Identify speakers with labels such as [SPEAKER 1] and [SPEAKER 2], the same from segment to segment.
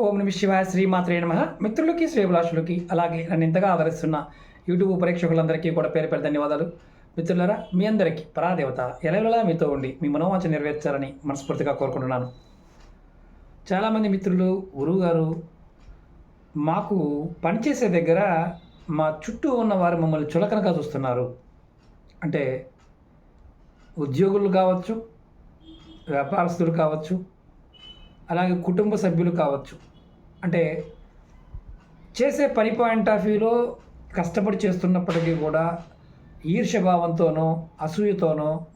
[SPEAKER 1] ఓం నమ శివాయ శ్రీమాత్రే నమ. మిత్రులకి శ్రేభిలాషులకి అలాగే నన్ను ఇంతగా ఆదరిస్తున్న యూట్యూబ్ ప్రేక్షకులందరికీ కూడా పేరు పేరు ధన్యవాదాలు. మిత్రులరా మీ అందరికీ పరాదేవత ఎలవెలా మీతో ఉండి మీ మనోవాంఛ నెరవేర్చాలని మనస్ఫూర్తిగా కోరుకుంటున్నాను. చాలామంది మిత్రులు గురువు గారు మాకు పనిచేసే దగ్గర మా చుట్టూ ఉన్న వారు మమ్మల్ని చులకనగా చూస్తున్నారు. అంటే ఉద్యోగులు కావచ్చు వ్యాపారస్తులు కావచ్చు అలాగే కుటుంబ సభ్యులు కావచ్చు. అంటే చేసే పని పాయింట్ ఆఫ్ వ్యూలో కష్టపడి చేస్తున్నప్పటికీ కూడా ఈర్ష్యభావంతోనో అసూయతోనో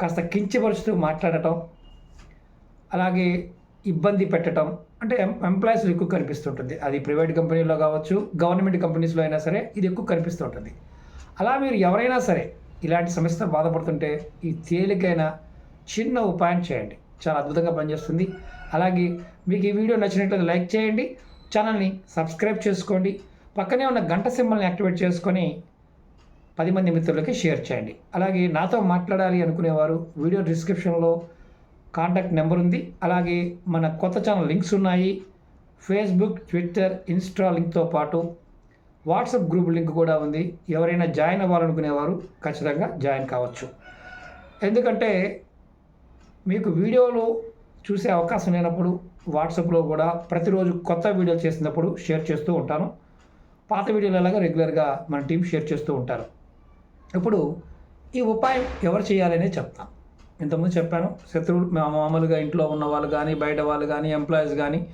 [SPEAKER 1] కాస్త కించపరుచుతూ మాట్లాడటం అలాగే ఇబ్బంది పెట్టడం అంటే ఎం ఎంప్లాయీస్లో ఎక్కువ కనిపిస్తుంటుంది. అది ప్రైవేట్ కంపెనీలో కావచ్చు గవర్నమెంట్ కంపెనీస్లో అయినా సరే ఇది ఎక్కువ కనిపిస్తుంటుంది. అలా మీరు ఎవరైనా సరే ఇలాంటి సమస్యతో బాధపడుతుంటే ఈ తేలికైన చిన్న ఉపాయం చేయండి. చాలా అద్భుతంగా పనిచేస్తుంది. అలాగే మీకు ఈ వీడియో నచ్చినట్లయితే లైక్ చేయండి ఛానల్ని సబ్స్క్రైబ్ చేసుకోండి పక్కనే ఉన్న గంట సింబల్ని యాక్టివేట్ చేసుకొని పది మంది మిత్రులకి షేర్ చేయండి. అలాగే నాతో మాట్లాడాలి అనుకునేవారు వీడియో డిస్క్రిప్షన్లో కాంటాక్ట్ నెంబర్ ఉంది. అలాగే మన కొత్త ఛానల్ లింక్స్ ఉన్నాయి. ఫేస్బుక్ ట్విట్టర్ ఇన్స్టా లింక్తో పాటు వాట్సాప్ గ్రూప్ లింక్ కూడా ఉంది. ఎవరైనా జాయిన్ అవ్వాలనుకునేవారు ఖచ్చితంగా జాయిన్ కావచ్చు. ఎందుకంటే మీకు వీడియోలో చూసే అవకాశం లేనప్పుడు వాట్సాప్లో కూడా ప్రతిరోజు కొత్త వీడియోలు చేసినప్పుడు షేర్ చేస్తూ ఉంటాను. పాత వీడియోలు ఎలాగా రెగ్యులర్గా మన టీం షేర్ చేస్తూ ఉంటారు. ఇప్పుడు ఈ ఉపాయం ఎవరు చేయాలనే చెప్తాను ఇంతకుముందు చెప్పాను శత్రువులు మా- మామూలుగా ఇంట్లో ఉన్న వాళ్ళు కానీ బయట వాళ్ళు కానీ ఎంప్లాయీస్ కానీ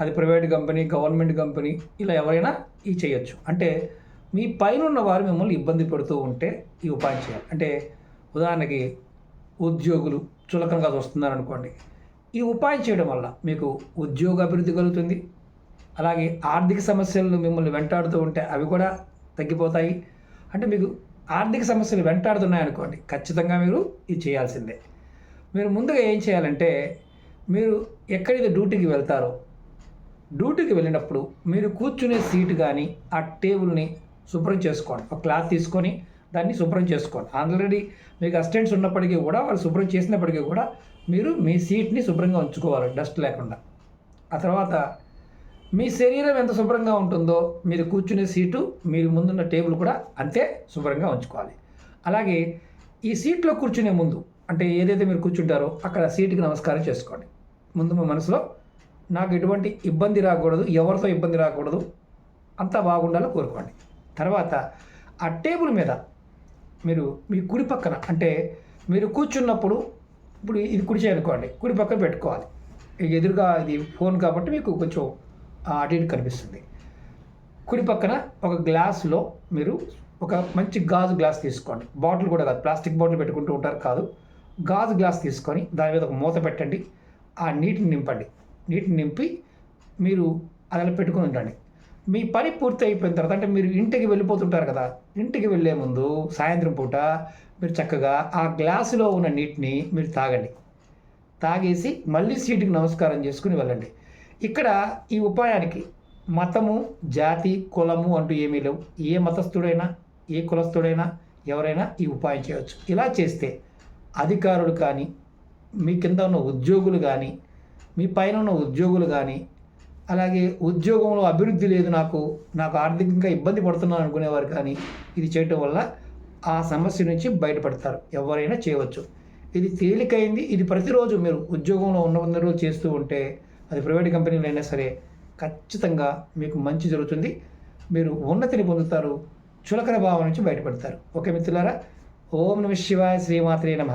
[SPEAKER 1] అది ప్రైవేట్ కంపెనీ గవర్నమెంట్ కంపెనీ ఇలా ఎవరైనా ఈ చేయొచ్చు. అంటే మీ పైన ఉన్న వారు మిమ్మల్ని ఇబ్బంది పెడుతూ ఉంటే ఈ ఉపాయం చేయాలి. అంటే ఉదాహరణకి ఉద్యోగులు చులకనగా చూస్తున్నారు అనుకోండి ఈ ఉపాయం చేయడం వల్ల మీకు ఉద్యోగ అభివృద్ధి కలుగుతుంది. అలాగే ఆర్థిక సమస్యలు మిమ్మల్ని వెంటాడుతూ ఉంటే అవి కూడా తగ్గిపోతాయి. అంటే మీకు ఆర్థిక సమస్యలు వెంటాడుతున్నాయి అనుకోండి ఖచ్చితంగా మీరు ఇది చేయాల్సిందే. మీరు ముందుగా ఏం చేయాలంటే మీరు ఎక్కడైతే డ్యూటీకి వెళ్తారో డ్యూటీకి వెళ్ళినప్పుడు మీరు కూర్చునే సీటు కానీ ఆ టేబుల్ని శుభ్రం చేసుకోండి. ఒక క్లాత్ తీసుకొని దాన్ని శుభ్రం చేసుకోండి. ఆల్రెడీ మీకు అసిస్టెంట్స్ ఉన్నప్పటికీ కూడా వాళ్ళు శుభ్రం చేసినప్పటికీ కూడా మీరు మీ సీట్ని శుభ్రంగా ఉంచుకోవాలి డస్ట్ లేకుండా. ఆ తర్వాత మీ శరీరం ఎంత శుభ్రంగా ఉంటుందో మీరు కూర్చునే సీటు మీరు ముందున్న టేబుల్ కూడా అంతే శుభ్రంగా ఉంచుకోవాలి. అలాగే ఈ సీట్లో కూర్చునే ముందు అంటే ఏదైతే మీరు కూర్చుంటారో అక్కడ సీటుకి నమస్కారం చేసుకోండి. ముందు మీ మనసులో నాకు ఎటువంటి ఇబ్బంది రాకూడదు ఎవరితో ఇబ్బంది రాకూడదు అంతా బాగుండాలో కోరుకోండి. తర్వాత ఆ టేబుల్ మీద మీరు మీ కుడి పక్కన అంటే మీరు కూర్చున్నప్పుడు ఇప్పుడు ఇది కుడి అనుకోండి కుడి పక్కన పెట్టుకోవాలి. ఎదురుగా ఇది ఫోన్ కాబట్టి మీకు కొంచెం అటు ఇటు కనిపిస్తుంది. కుడి పక్కన ఒక గ్లాస్లో మీరు ఒక మంచి గాజు గ్లాస్ తీసుకోండి. బాటిల్ కూడా కాదు ప్లాస్టిక్ బాటిల్ పెట్టుకుంటూ ఉంటారు కాదు. గాజు గ్లాస్ తీసుకొని దాని మీద ఒక మూత పెట్టండి. ఆ నీటిని నింపండి. నీటిని నింపి మీరు అలా పెట్టుకొని ఉండండి. మీ పని పూర్తి అయిపోయిన తర్వాత అంటే మీరు ఇంటికి వెళ్ళిపోతుంటారు కదా ఇంటికి వెళ్ళే ముందు సాయంత్రం పూట మీరు చక్కగా ఆ గ్లాసులో ఉన్న నీటిని మీరు తాగండి. తాగేసి మళ్ళీ సీటుకి నమస్కారం చేసుకుని వెళ్ళండి. ఇక్కడ ఈ ఉపాయానికి మతము జాతి కులము అంటూ ఏమీ లేవు. ఏ మతస్థుడైనా ఏ కులస్థుడైనా ఎవరైనా ఈ ఉపాయం చేయవచ్చు. ఇలా చేస్తే అధికారులు కానీ మీ కింద ఉన్న ఉద్యోగులు కానీ మీ పైన ఉన్న ఉద్యోగులు కానీ అలాగే ఉద్యోగంలో అభివృద్ధి లేదు నాకు నాకు ఆర్థికంగా ఇబ్బంది పడుతున్నాను అనుకునేవారు కానీ ఇది చేయటం వల్ల ఆ సమస్య నుంచి బయటపడతారు. ఎవరైనా చేయవచ్చు. ఇది తేలికైంది. ఇది ప్రతిరోజు మీరు ఉద్యోగంలో ఉన్న రోజు చేస్తూ ఉంటే అది ప్రైవేట్ కంపెనీలు అయినా సరే ఖచ్చితంగా మీకు మంచి జరుగుతుంది. మీరు ఉన్నతిని పొందుతారు. చులకన భావం నుంచి బయటపడతారు. ఓకే మిత్రులారా ఓం నమ శివాయ శ్రీమాత్రే నమ.